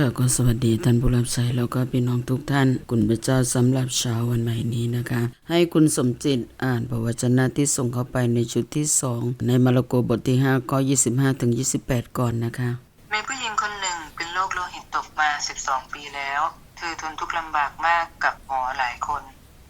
ค่ะก็สวัสดีท่านผู้รับใช้แล้วก็พี่น้องทุกท่าน คุณพระเจ้าสำหรับเช้าวันใหม่นี้นะคะ ให้คุณสมจิตอ่านพระวจนะที่ส่งเข้าไปในชุดที่สองในมาระโกบทที่5ข้อ25ถึง28 ก่อนนะคะ มีผู้หญิงคนหนึ่งเป็นโรคโลหิตตกมา 12 ปีแล้ว เธอทนทุกข์ลำบากมากกับหมอหลายคน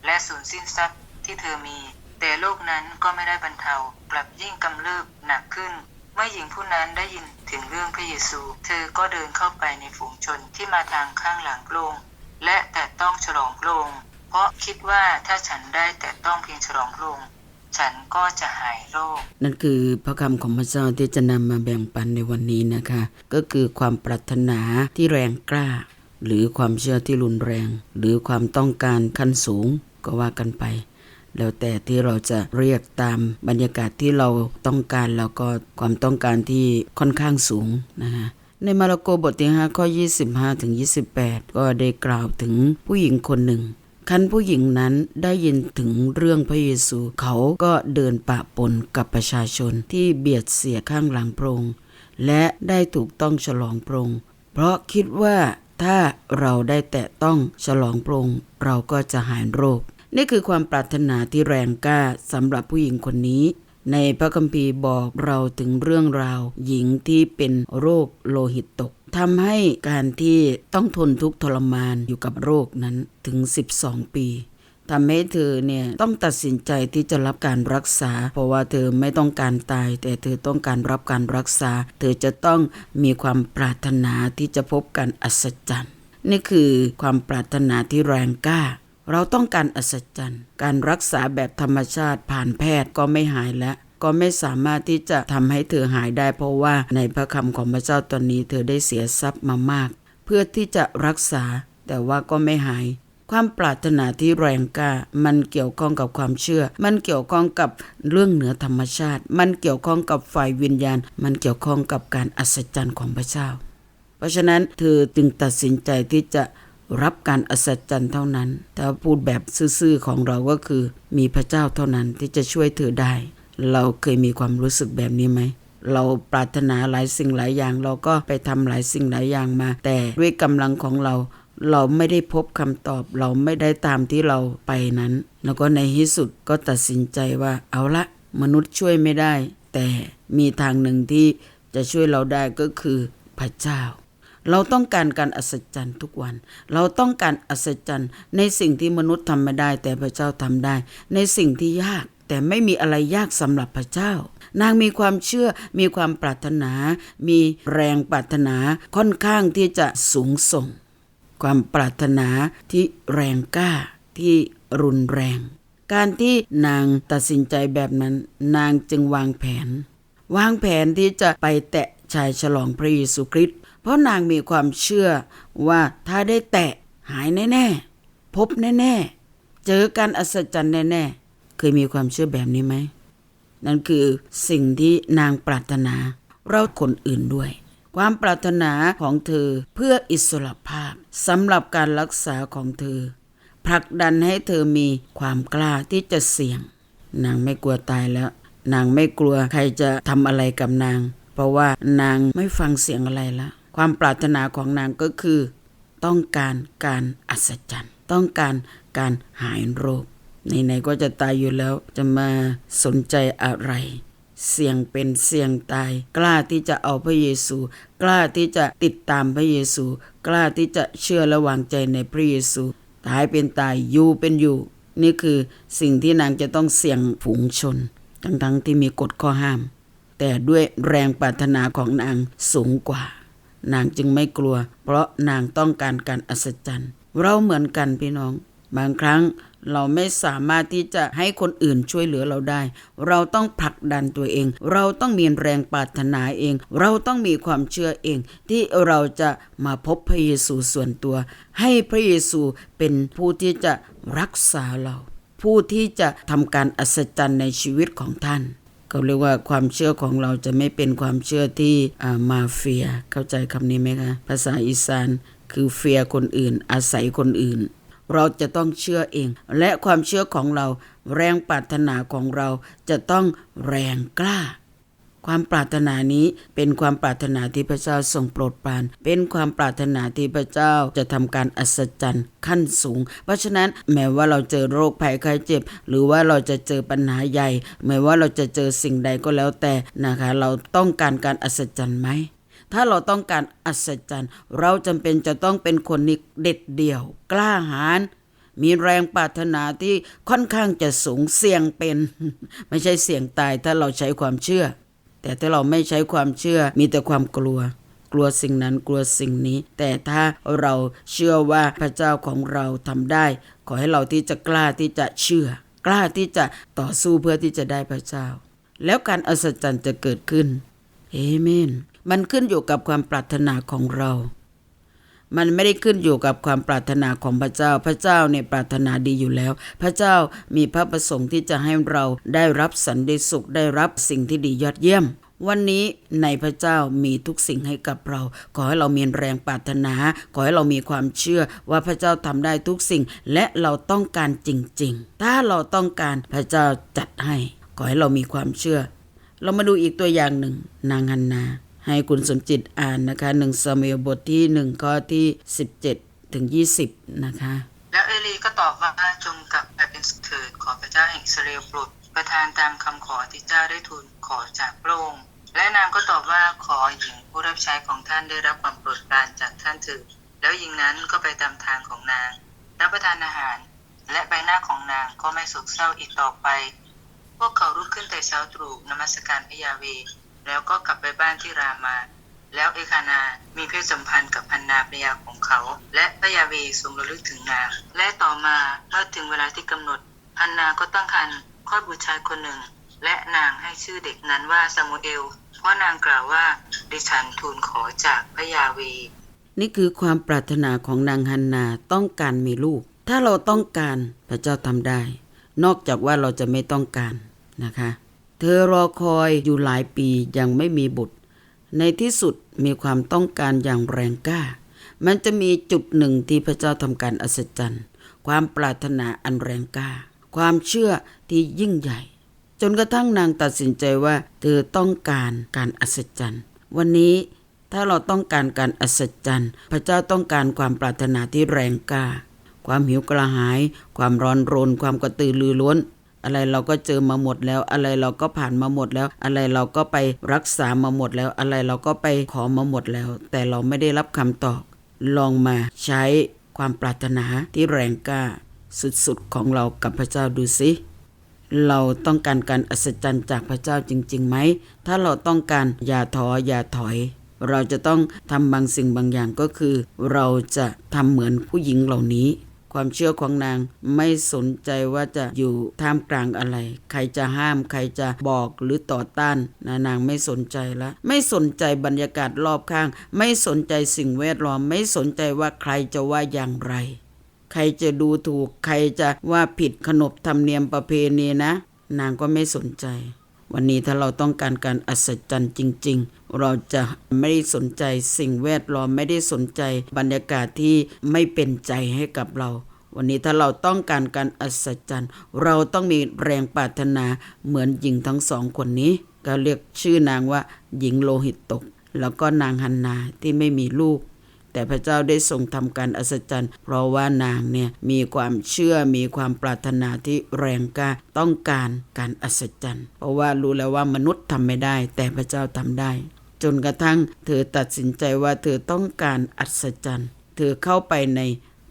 และสูญสิ้นทรัพย์ที่เธอมี แต่โรคนั้นก็ไม่ได้บรรเทากลับยิ่งกำเริบหนักขึ้น มื่อหญิงผู้นั้นได้ยินถึงเรื่องพระเยซู เธอก็เดินเข้าไปในฝูงชนที่มาทางข้างหลังพรงและแต่ต้องฉลองพรงเพราะคิดว่าถ้าฉันได้แต่ต้องเพียงฉลองพรงฉันก็จะหายโรค นั่นคือพระคำของพระเจ้าที่จะนำมาแบ่งปันในวันนี้นะคะ ก็คือความปรารถนาที่แรงกล้า หรือความเชื่อที่รุนแรง หรือความต้องการขั้นสูงก็ว่ากันไป แล้วแต่ที่เราจะเรียกตามบรรยากาศที่เราต้องการแล้วก็ความต้องการที่ค่อนข้างสูงนะคะในมาระโกบทที่5ข้อ 25ถึง28 ก็ได้กล่าวถึงผู้หญิงคนหนึ่งคันผู้หญิงนั้นได้ยินถึงเรื่องพระเยซู เขาก็เดินปะปนกับประชาชนที่เบียดเสียข้างหลังพระองค์และได้ถูกต้องฉลองพระองค์เพราะคิดว่าถ้าเราได้แตะต้องฉลองพระองค์เราก็จะหายโรค นี่คือความปรารถนาที่แรงกล้าสำหรับผู้หญิงคนนี้ ในพระคัมภีร์บอกเราถึงเรื่องราว หญิงที่เป็นโรคโลหิตตกทำให้การที่ต้องทนทุกข์ทรมานอยู่กับโรคนั้นถึง 12 ปีทำให้เธอเนี่ยต้องตัดสินใจที่จะรับการรักษา เพราะว่าเธอไม่ต้องการตาย แต่เธอต้องการรับการรักษา เธอจะต้องมีความปรารถนาที่จะพบการอัศจรรย์ นี่คือความปรารถนาที่แรงกล้า เราต้องการอัศจรรย์ การรักษาแบบธรรมชาติผ่านแพทย์ก็ไม่หายแล้วก็ไม่สามารถที่จะทำให้เธอหายได้ เพราะว่าในพระคำของพระเจ้าตอนนี้เธอได้เสียทรัพย์มามาก เพื่อที่จะรักษา แต่ว่าก็ไม่หาย ความปรารถนาที่แรงกล้ามันเกี่ยวข้องกับความเชื่อ มันเกี่ยวข้องกับเรื่องเหนือธรรมชาติ มันเกี่ยวข้องกับฝ่ายวิญญาณ มันเกี่ยวข้องกับการอัศจรรย์ของพระเจ้า เพราะฉะนั้นเธอจึงตัดสินใจที่จะ รับการอัศจรรย์เท่านั้นแต่พูดแบบซื่อๆของเราก็คือ มีพระเจ้าเท่านั้นที่จะช่วยเธอได้ เราเคยมีความรู้สึกแบบนี้ไหมเราปรารถนาหลายสิ่งหลายอย่าง เราก็ไปทำหลายสิ่งหลายอย่างมา แต่ด้วยกำลังของเรา เราไม่ได้พบคำตอบ เราไม่ได้ตามที่เราไปนั้น แล้วก็ในที่สุดก็ตัดสินใจว่าเอาละมนุษย์ช่วยไม่ได้ แต่มีทางหนึ่งที่จะช่วยเราได้ก็คือพระเจ้า เราต้องการการอัศจรรย์ทุกวัน เราต้องการอัศจรรย์ ในสิ่งที่มนุษย์ทำไม่ได้ แต่พระเจ้าทำได้ ในสิ่งที่ยาก แต่ไม่มีอะไรยากสำหรับพระเจ้า นางมีความเชื่อมีความปรารถนา มีแรงปรารถนาค่อนข้างที่จะสูงส่ง ความปรารถนาที่แรงกล้าที่รุนแรง การที่นางตัดสินใจแบบนั้น นางจึงวางแผน วางแผนที่จะไปแตะชายฉลองพระเยซูคริสต์ ราะนางมีความเชื่อว่าถ้าได้แตะหายแน่ ๆ พบแน่ ๆ เจอการอัศจรรย์แน่ ๆ เคยมีความเชื่อแบบนี้ไหม นั่นคือสิ่งที่นางปรารถนา เราคนอื่นด้วย ความปรารถนาของเธอเพื่ออิสรภาพสำหรับการรักษาของเธอผลักดันให้เธอมีความกล้าที่จะเสี่ยง นางไม่กลัวตายแล้ว นางไม่กลัวใครจะทำอะไรกับนาง เพราะว่านางไม่ฟังเสียงอะไรละ ความปรารถนาของนางก็คือ ต้องการการอัศจรรย์ ต้องการการหายโรคไหนๆก็จะตายอยู่แล้วจะมาสนใจอะไร เสี่ยงเป็นเสี่ยงตาย กล้าที่จะเอาพระเยซู กล้าที่จะติดตามพระเยซู กล้าที่จะเชื่อและวางใจในพระเยซู ตายเป็นตายอยู่เป็นอยู่ นี่คือสิ่งที่นางจะต้องเสี่ยงฝูงชน ทั้งๆที่มีกฎข้อห้าม แต่ด้วยแรงปรารถนาของนางสูงกว่า นางจึงไม่กลัว เพราะนางต้องการการอัศจรรย์ เราเหมือนกันพี่น้อง บางครั้งเราไม่สามารถที่จะให้คนอื่นช่วยเหลือเราได้ เราต้องผลักดันตัวเอง เราต้องมีแรงปรารถนาเอง เราต้องมีความเชื่อเอง ที่เราจะมาพบพระเยซูส่วนตัว ให้พระเยซูเป็นผู้ที่จะรักษาเรา ผู้ที่จะทำการอัศจรรย์ในชีวิตของท่าน ก็เรียกว่าความเชื่อของเราจะไม่เป็นความเชื่อที่มาเฟีย เข้าใจคำนี้ไหมคะภาษาอีสานคือเฟียคนอื่น อาศัยคนอื่น เราจะต้องเชื่อเอง และความเชื่อของเรา แรงปรารถนาของเราจะต้องแรงกล้า ความปรารถนานี้เป็นความปรารถนาที่พระเจ้าทรงโปรดปราน เป็นความปรารถนาที่พระเจ้าจะทำการอัศจรรย์ขั้นสูง เพราะฉะนั้นแม้ว่าเราเจอโรคภัยไข้เจ็บ หรือว่าเราจะเจอปัญหาใหญ่ แม้ว่าเราจะเจอสิ่งใดก็แล้วแต่นะคะ เราต้องการการอัศจรรย์ไหมถ้าเราต้องการอัศจรรย์ เราจำเป็นจะต้องเป็นคนนี้เด็ดเดี่ยว กล้าหาญมีแรงปรารถนาที่ค่อนข้างจะสูงเสี่ยงเป็น ไม่ใช่เสี่ยงตายถ้าเราใช้ความเชื่อ แต่ถ้าเราไม่ใช้ความเชื่อมีแต่ความกลัว กลัวสิ่งนั้นกลัวสิ่งนี้ แต่ถ้าเราเชื่อว่าพระเจ้าของเราทำได้ ขอให้เราที่จะกล้าที่จะเชื่อ กล้าที่จะต่อสู้เพื่อที่จะได้พระเจ้า แล้วการอัศจรรย์จะเกิดขึ้นเอเมน มันขึ้นอยู่กับความปรารถนาของเรา มันไม่ได้ขึ้นอยู่กับความปรารถนาของพระเจ้า พระเจ้าเนี่ยปรารถนาดีอยู่แล้ว พระเจ้ามีพระประสงค์ที่จะให้เราได้รับสันติสุขได้รับสิ่งที่ดียอดเยี่ยม วันนี้ในพระเจ้ามีทุกสิ่งให้กับเรา ขอให้เรามีแรงปรารถนา ขอให้เรามีความเชื่อว่าพระเจ้าทำได้ทุกสิ่ง และเราต้องการจริง ๆ ถ้าเราต้องการพระเจ้าจัดให้ ขอให้เรามีความเชื่อ เรามาดูอีกตัวอย่างหนึ่ง นางฮันนา ให้คุณสมจิตอ่านนะคะหนึ่งสมัยบทที่หนึ่งข้อที่สิบเจ็ดถึงยี่สิบนะคะ แล้วเอลีก็ตอบว่าจงกลับไปเป็นเถิดขอพระเจ้าแห่งอิสราเอลโปรดประทานตามคำขอที่เจ้าได้ทูลขอจากพระองค์และนางก็ตอบว่าขอหญิงผู้รับใช้ของท่านได้รับความโปรดปรานจากท่านเถิดแล้วหญิงนั้นก็ไปตามทางของนาง รับประทานอาหาร และใบหน้าของนางก็ไม่โศกเศร้าอีกต่อไป พวกเขาลุกขึ้นแต่เช้าตรู่นมัสการพระยาเว แล้วก็กลับไปบ้านที่รามา แล้วเอคานามีเพศสัมพันธ์กับพันนาภรยาของเขา และพระยาเวห์ทรงระลึกถึงนาง และต่อมาเมื่อถึงเวลาที่กำหนดพันนาก็ตั้งครรภ์คลอดบุตรชายคนหนึ่ง และนางให้ชื่อเด็กนั้นว่าซามูเอล เพราะนางกล่าวว่าดิฉันทูลขอจากพระยาเว นี่คือความปรารถนาของนางฮันนาต้องการมีลูก ถ้าเราต้องการพระเจ้าทำได้ นอกจากว่าเราจะไม่ต้องการนะคะ เธอรอคอยอยู่หลายปียังไม่มีบุตร ในที่สุดมีความต้องการอย่างแรงกล้า มันจะมีจุดหนึ่งที่พระเจ้าทำการอัศจรรย์ ความปรารถนาอันแรงกล้า ความเชื่อที่ยิ่งใหญ่ จนกระทั่งนางตัดสินใจว่า เธอต้องการการอัศจรรย์ วันนี้ถ้าเราต้องการการอัศจรรย์ พระเจ้าต้องการความปรารถนาที่แรงกล้า ความหิวกระหาย ความร้อนรน ความกระตือรือร้น อะไรเราก็เจอมาหมดแล้ว อะไรเราก็ผ่านมาหมดแล้ว อะไรเราก็ไปรักษามาหมดแล้ว อะไรเราก็ไปขอมาหมดแล้ว แต่เราไม่ได้รับคำตอบ ลองมาใช้ความปรารถนาที่แรงกล้า สุดๆของเรากับพระเจ้าดูสิเราต้องการการอัศจรรย์จากพระเจ้าจริงๆไหม ถ้าเราต้องการอย่าท้ออย่าถอย เราจะต้องทำบางสิ่งบางอย่างก็คือ เราจะทำเหมือนผู้หญิงเหล่านี้ ความเชื่อของนางไม่สนใจว่าจะอยู่ท่ามกลางอะไร ใครจะห้ามใครจะบอกหรือต่อต้านนะนางไม่สนใจละ ไม่สนใจบรรยากาศรอบข้าง ไม่สนใจสิ่งแวดล้อม ไม่สนใจว่าใครจะว่าอย่างไร ใครจะดูถูก ใครจะว่าผิดขนบธรรมเนียมประเพณีนะ นางก็ไม่สนใจ วันนี้ถ้าเราต้องการการอัศจรรย์จริง ๆ เราจะไม่ได้สนใจสิ่งแวดล้อมไม่ได้สนใจบรรยากาศที่ไม่เป็นใจให้กับเรา วันนี้ถ้าเราต้องการการอัศจรรย์ เราต้องมีแรงปรารถนาเหมือนหญิงทั้งสองคนนี้ ก็เรียกชื่อนางว่าหญิงโลหิตตก แล้วก็นางฮันนาที่ไม่มีลูก แต่พระเจ้าได้ทรงทำการอัศจรรย์ เพราะว่านางเนี่ยมีความเชื่อมีความปรารถนาที่แรงกล้าต้องการการอัศจรรย์ เพราะว่ารู้แล้วว่ามนุษย์ทำไม่ได้ แต่พระเจ้าทำได้ จนกระทั่งเธอตัดสินใจว่าเธอต้องการอัศจรรย์ เธอเข้าไปใน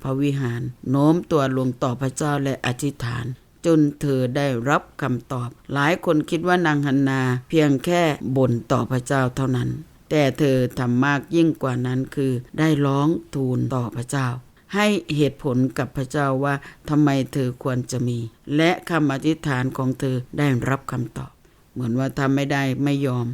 พระวิหาร โน้มตัวลงต่อพระเจ้าและอธิษฐานจนเธอได้รับคำตอบ หลายคนคิดว่านางฮันนาเพียงแค่บ่นต่อพระเจ้าเท่านั้น แต่เธอทำมากยิ่งกว่านั้นคือ ได้ร้องทูลต่อพระเจ้า ให้เหตุผลกับพระเจ้าว่าทำไมเธอควรจะมี และคำอธิษฐานของเธอได้รับคำตอบ เหมือนว่าทำไม่ได้ไม่ยอม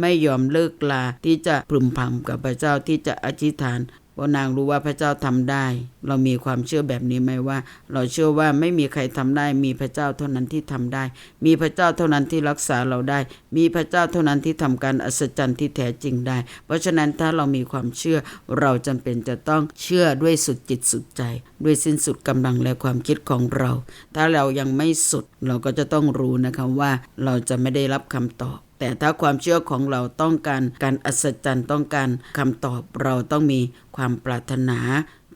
ไม่ยอมเลิกลาที่จะพรุมพำกับพระเจ้าที่จะอธิษฐาน เพรานางรู้ว่าพระเจ้าทำได้ เรามีความเชื่อแบบนี้ไหมว่า เราเชื่อว่าไม่มีใครทำได้ มีพระเจ้าเท่านั้นที่ทำได้ มีพระเจ้าเท่านั้นที่รักษาเราได้ มีพระเจ้าเท่านั้นที่ทำการอัศจรรย์ที่แท้จริงได้ เพราะฉะนั้นถ้าเรามีความเชื่อเราจำเป็นจะต้องเชื่อด้วยสุดจิตสุดใจ ด้วยสิ้นสุดกำลังและความคิดของเรา ถ้าเรายังไม่สุดเราก็จะต้องรู้นะคะว่าเราจะไม่ได้รับคำตอบ แต่ถ้าความเชื่อของเราต้องการการอัศจรรย์ต้องการคำตอบเราต้องมีความปรารถนา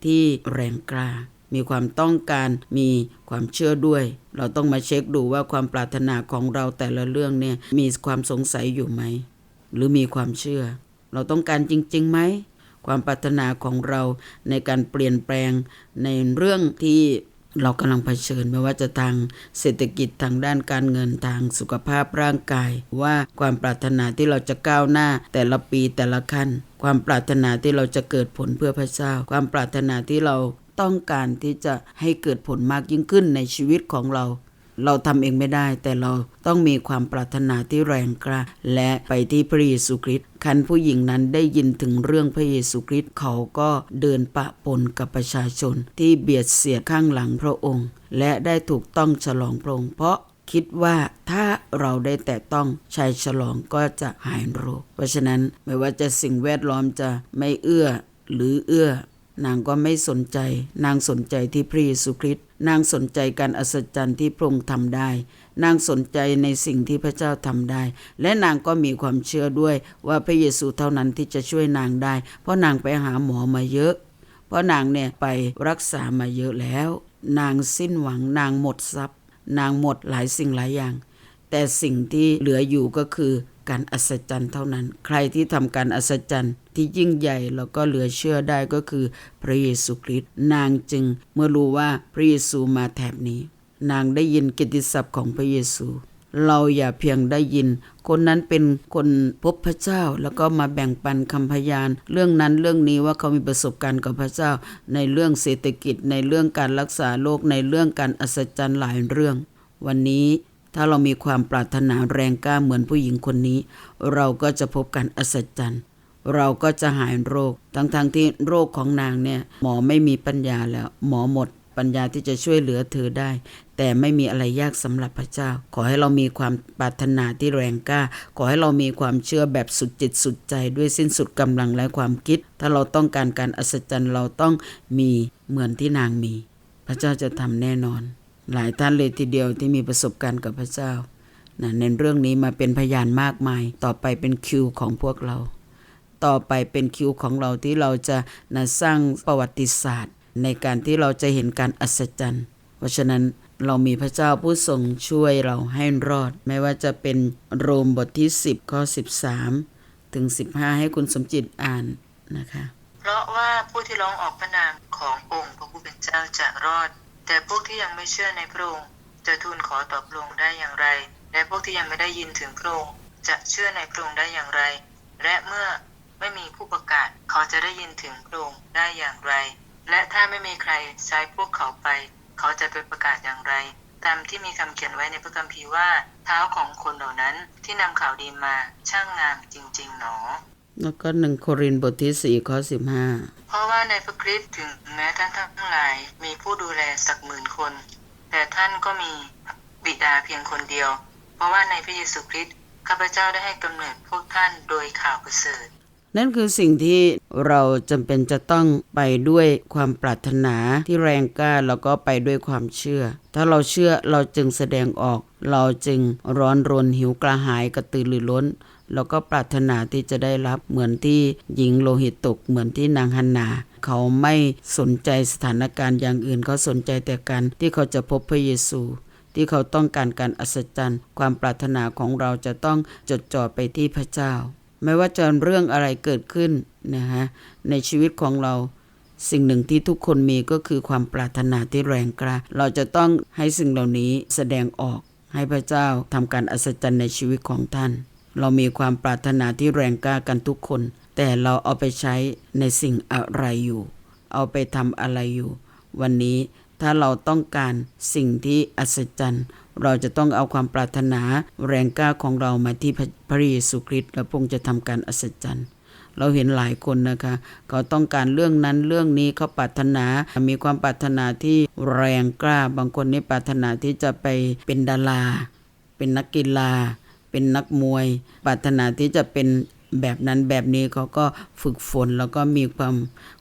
ที่แรงกล้า มีความต้องการมีความเชื่อด้วย เราต้องมาเช็คดูว่าความปรารถนาของเราแต่ละเรื่องเนี่ยมีความสงสัยอยู่ไหม หรือมีความเชื่อ เราต้องการจริงๆไหมความปรารถนาของเราในการเปลี่ยนแปลงในเรื่องที่ เรากำลังเผชิญไม่ว่าจะทางเศรษฐกิจทางด้านการเงินทางสุขภาพร่างกาย ว่าความปรารถนาที่เราจะก้าวหน้า แต่ละปีแต่ละขั้น ความปรารถนาที่เราจะเกิดผลเพื่อพระเจ้า ความปรารถนาที่เราต้องการที่จะให้เกิดผลมากยิ่งขึ้นในชีวิตของเรา เราทำเองไม่ได้ แต่เราต้องมีความปรารถนาที่แรงกล้าและไปที่พระเยซูคริสต์คันผู้หญิงนั้นได้ยินถึงเรื่องพระเยซูคริสต์เขาก็เดินปะปนกับประชาชน ที่เบียดเสียดข้างหลังพระองค์ และได้ถูกต้องฉลองพระองค์เพราะคิดว่าถ้าเราได้แต่ต้องชัยฉลองก็จะหายโรค เพราะฉะนั้นไม่ว่าจะสิ่งแวดล้อมจะไม่เอื้อหรือเอื้อ นางก็ไม่สนใจ นางสนใจที่พระเยซูคริสต์ นางสนใจการอัศจรรย์ที่พระองค์ทำได้ นางสนใจในสิ่งที่พระเจ้าทำได้ และนางก็มีความเชื่อด้วยว่าพระเยซูเท่านั้นที่จะช่วยนางได้ เพราะนางไปหาหมอมาเยอะ เพราะนางเนี่ยไปรักษามาเยอะแล้ว นางสิ้นหวังนางหมดทรัพย์ นางหมดหลายสิ่งหลายอย่าง แต่สิ่งที่เหลืออยู่ก็คือ การอัศจรรย์เท่านั้น ใครที่ทำการอัศจรรย์ที่ยิ่งใหญ่แล้วก็เหลือเชื่อได้ก็คือพระเยซูคริสต์นางจึงเมื่อรู้ว่าพระเยซูมาแถบนี้ นางได้ยินกิตติศัพท์ของพระเยซู เราอย่าเพียงได้ยิน คนนั้นเป็นคนพบพระเจ้าแล้วก็มาแบ่งปันคำพยาน เรื่องนั้นเรื่องนี้ว่าเขามีประสบการณ์กับพระเจ้า ในเรื่องเศรษฐกิจในเรื่องการรักษาโรคในเรื่องการอัศจรรย์หลายเรื่อง วันนี้ ถ้าเรามีความปรารถนาแรงกล้าเหมือนผู้หญิงคนนี้ เราก็จะพบการอัศจรรย์เราก็จะหายโรค ทั้งๆทที่โรคของนางเนี่ยหมอไม่มีปัญญาแล้ว หมอหมดปัญญาที่จะช่วยเหลือเธอได้ แต่ไม่มีอะไรยากสำหรับพระเจ้า ขอให้เรามีความปรารถนาที่แรงกล้า ขอให้เรามีความเชื่อแบบสุดจิตสุดใจด้วยสิ้นสุดกำลังและความคิด ถ้าเราต้องการการอัศจรรย์เราต้องมีเหมือนที่นางมี พระเจ้าจะทำแน่นอน หลายท่านเลยทีเดียวที่มีประสบการณ์กับพระเจ้านะในเรื่องนี้มาเป็นพยานมากมาย ต่อไปเป็นคิวของพวกเรา ต่อไปเป็นคิวของเราที่เราจะนะสร้างประวัติศาสตร์ ในการที่เราจะเห็นการอัศจรรย์ เพราะฉะนั้นเรามีพระเจ้าผู้ทรงช่วยเราให้รอด ไม่ว่าจะเป็นโรมบทที่ 10ข้อ13 ถึง 15 ให้คุณสมจิตอ่านนะคะ เพราะว่าผู้ที่ร้องออกพระนามขององค์พระผู้เป็นเจ้าจะรอด แต่พวกที่ยังไม่เชื่อในพระองค์จะทูลขอต่อพระองค์ได้อย่างไร และพวกที่ยังไม่ได้ยินถึงพระองค์จะเชื่อในพระองค์ได้อย่างไร และเมื่อไม่มีผู้ประกาศเขาจะได้ยินถึงพระองค์ได้อย่างไร และถ้าไม่มีใครใช้พวกเขาไป เขาจะไปประกาศอย่างไร ตามที่มีคำเขียนไว้ในพระคัมภีร์ว่า เท้าของคนเหล่านั้นที่นำข่าวดีมาช่างงามจริงๆหนอ แล้วก็หนึ่งโครินธ์บทที่4ข้อ15เพราะว่าในพระคริสต์ถึงแม้ท่านทั้งหลายมีผู้ดูแลสักหมื่นคน แต่ท่านก็มีบิดาเพียงคนเดียว เพราะว่าในพระเยซูคริสต์ข้าพเจ้าได้ให้กำเนิดพวกท่านโดยข่าวประเสริฐนั่นคือสิ่งที่เราจำเป็นจะต้องไปด้วยความปรารถนาที่แรงกล้าแล้วก็ไปด้วยความเชื่อ ถ้าเราเชื่อเราจึงแสดงออก เราจึงร้อนรนหิวกระหายกระตือรือร้น แล้วก็ปรารถนาที่จะได้รับเหมือนที่หญิงโลหิตตกเหมือนที่นางฮันนา เขาไม่สนใจสถานการณ์อย่างอื่นเขาสนใจแต่การที่เขาจะพบพระเยซู ที่เขาต้องการการอัศจรรย์ ความปรารถนาของเราจะต้องจดจ่อไปที่พระเจ้า ไม่ว่าจะเรื่องอะไรเกิดขึ้นนะฮะในชีวิตของเราสิ่งหนึ่งที่ทุกคนมีก็คือความปรารถนาที่แรงกล้า เราจะต้องให้สิ่งเหล่านี้แสดงออกให้พระเจ้าทำการอัศจรรย์ในชีวิตของท่าน เรามีความปรารถนาที่แรงกล้ากันทุกคน แต่เราเอาไปใช้ในสิ่งอะไรอยู่ เอาไปทำอะไรอยู่ วันนี้ถ้าเราต้องการสิ่งที่อัศจรรย์ เราจะต้องเอาความปรารถนาแรงกล้าของเรามาที่พระเยซูคริสต์และพงจะทำการอัศจรรย์เราเห็นหลายคนนะคะ เขาต้องการเรื่องนั้นเรื่องนี้เขาปรารถนา มีความปรารถนาที่แรงกล้า บางคนนี่ปรารถนาที่จะไปเป็นดารา เป็นนักกีฬา เป็นนักมวย ปรารถนาที่จะเป็นแบบนั้นแบบนี้เขาก็ฝึกฝนแล้วก็มีความ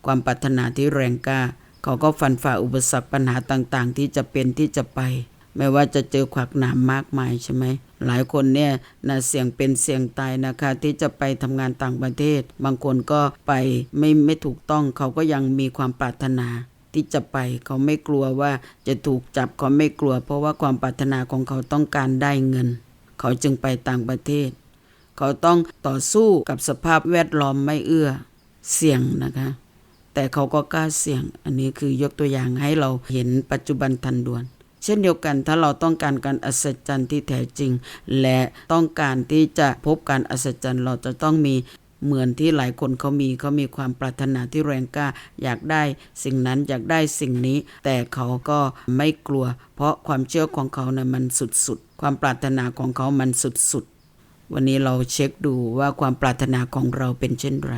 ความปรารถนาที่แรงกล้า เขาก็ฟันฝ่าอุปสรรคปัญหาต่างๆ ที่จะเป็นที่จะไป ไม่ว่าจะเจอขวากหนามมากมายใช่ไหมหลายคนเนี่ยนะเสี่ยงเป็นเสี่ยงตายนะคะ ที่จะไปทำงานต่างประเทศ บางคนก็ไปไม่ไม่ถูกต้องเขาก็ยังมีความปรารถนาที่จะไปเขาไม่กลัวว่าจะถูกจับเขาไม่กลัว เพราะว่าความปรารถนาของเขาต้องการได้เงิน เขาจึงไปต่างประเทศ เขาต้องต่อสู้กับสภาพแวดล้อมไม่เอื้อเสี่ยงนะคะ แต่เขาก็กล้าเสี่ยง อันนี้คือยกตัวอย่างให้เราเห็นปัจจุบันทันด่วน เช่นเดียวกันถ้าเราต้องการการอัศจรรย์ที่แท้จริง และต้องการที่จะพบการอัศจรรย์เราจะต้องมี เหมือนที่หลายคนเขามีเขามีความปรารถนาที่แรงกล้า อยากได้สิ่งนั้นอยากได้สิ่งนี้ แต่เขาก็ไม่กลัว เพราะความเชื่อของเขานะ่ะมันสุดๆ ความปรารถนาของเขามันสุดๆ วันนี้เราเช็คดูว่าความปรารถนาของเราเป็นเช่นไร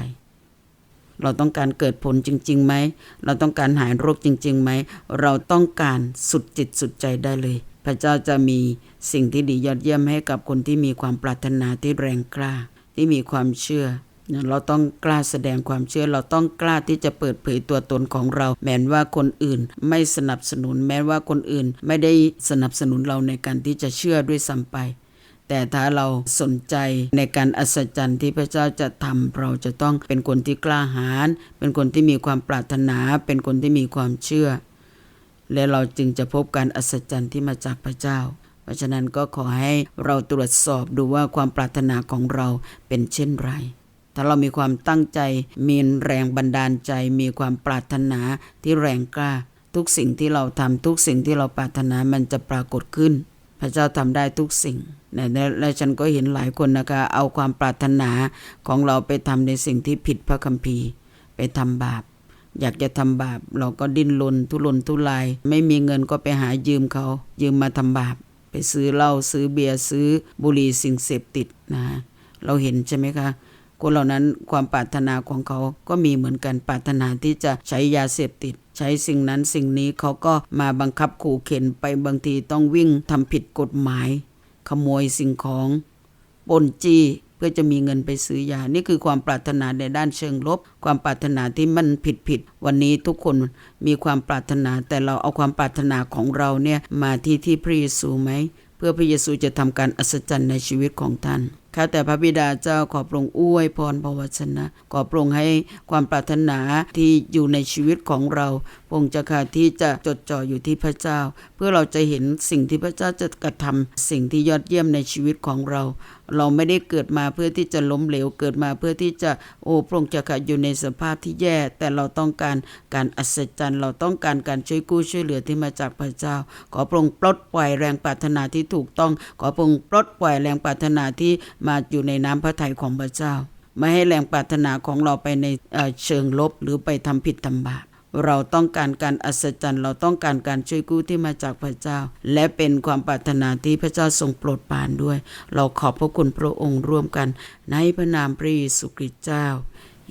เราต้องการเกิดผลจริงๆไหม เราต้องการหายโรคจริงๆไหม เราต้องการสุดจิตสุดใจได้เลย พระเจ้าจะมีสิ่งที่ดียอดเยี่ยมให้กับคนที่มีความปรารถนาที่แรงกล้า ที่มีความเชื่อ เราต้องกล้าแสดงความเชื่อเราต้องกล้าที่จะเปิดเผยตัวตนของเรา แม้ว่าคนอื่นไม่สนับสนุน แม้ว่าคนอื่นไม่ได้สนับสนุนเราในการที่จะเชื่อด้วยซ้ำไป แต่ถ้าเราสนใจในการอัศจรรย์ที่พระเจ้าจะทำเราจะต้องเป็นคนที่กล้าหาญเป็นคนที่มีความปรารถนา เป็นคนที่มีความเชื่อ และเราจึงจะพบการอัศจรรย์ที่มาจากพระเจ้าเพราะฉะนั้นก็ขอให้เราตรวจสอบดูว่าความปรารถนาของเราเป็นเช่นไร ถ้าเรามีความตั้งใจ มีแรงบันดาลใจ มีความปรารถนาที่แรงกล้า ทุกสิ่งที่เราทำทุกสิ่งที่เราปรารถนามันจะปรากฏขึ้น พระเจ้าทำได้ทุกสิ่งนะและและฉันก็เห็นหลายคนนะคะ เอาความปรารถนาของเราไปทำในสิ่งที่ผิดพระคัมภีร์ ไปทำบาป อยากจะทำบาป เราก็ดิ้นรนทุรนทุราย ไม่มีเงินก็ไปหายืมเขา ยืมมาทำบาป ไปซื้อเหล้าซื้อเบียร์ซื้อบุหรี่สิ่งเสพติดนะเราเห็นใช่ไหมคะ คนเหล่านั้นความปรารถนาของเขาก็มีเหมือนกันปรารถนาที่จะใช้ยาเสพติด ใช้สิ่งนั้นสิ่งนี้เขาก็มาบังคับขู่เข็นไปบางทีต้องวิ่งทำผิดกฎหมาย ขโมยสิ่งของปล้นจี้เพื่อจะมีเงินไปซื้อยา นี่คือความปรารถนาในด้านเชิงลบ ความปรารถนาที่มันผิดผิดๆวันนี้ทุกคนมีความปรารถนาแต่เราเอาความปรารถนาของเราเนี่ยมาที่ที่พระเยซูไหม เพื่อพระเยซูจะทำการอัศจรรย์ในชีวิตของท่าน ข้าแต่พระบิดาเจ้าขอพระองค์อวยพรพระวจนะ ขอพระองค์ให้ความปรารถนาที่อยู่ในชีวิตของเราพระองค์จะค่ะที่จะจดจ่ออยู่ที่พระเจ้า เพื่อเราจะเห็นสิ่งที่พระเจ้าจะกระทำสิ่งที่ยอดเยี่ยมในชีวิตของเรา เราไม่ได้เกิดมาเพื่อที่จะล้มเหลวเกิดมาเพื่อที่จะโอ้พระองค์จะค่ะอยู่ในสภาพที่แย่ แต่เราต้องการการอัศจรรย์ เราต้องการการช่วยกู้ช่วยเหลือที่มาจากพระเจ้า ขอพระองค์ปลดปล่อยแรงปรารถนาที่ถูกต้อง ขอพระองค์ปลดปล่อยแรงปรารถนาที่มาอยู่ในน้ำพระทัยของพระเจ้า ไม่ให้แรงปรารถนาของเราไปในเเชิงลบหรือไปทำผิดทำบาป เราต้องการการอัศจรรย์เราต้องการการช่วยกู้ที่มาจากพระเจ้า และเป็นความปรารถนาที่พระเจ้าทรงโปรดปรานด้วย เราขอบพระคุณพระองค์ร่วมกัน ในพระนามพระเยซูคริสต์เจ้า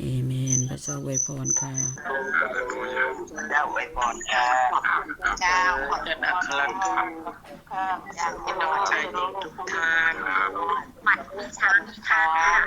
เอเมนพระเจ้าไวยพรค่ะเจ้าไวพรค่ะเจ้าขอบคุณค่ะเจ้าใจดีทุกท่านมัดมีชามีทางค่ะ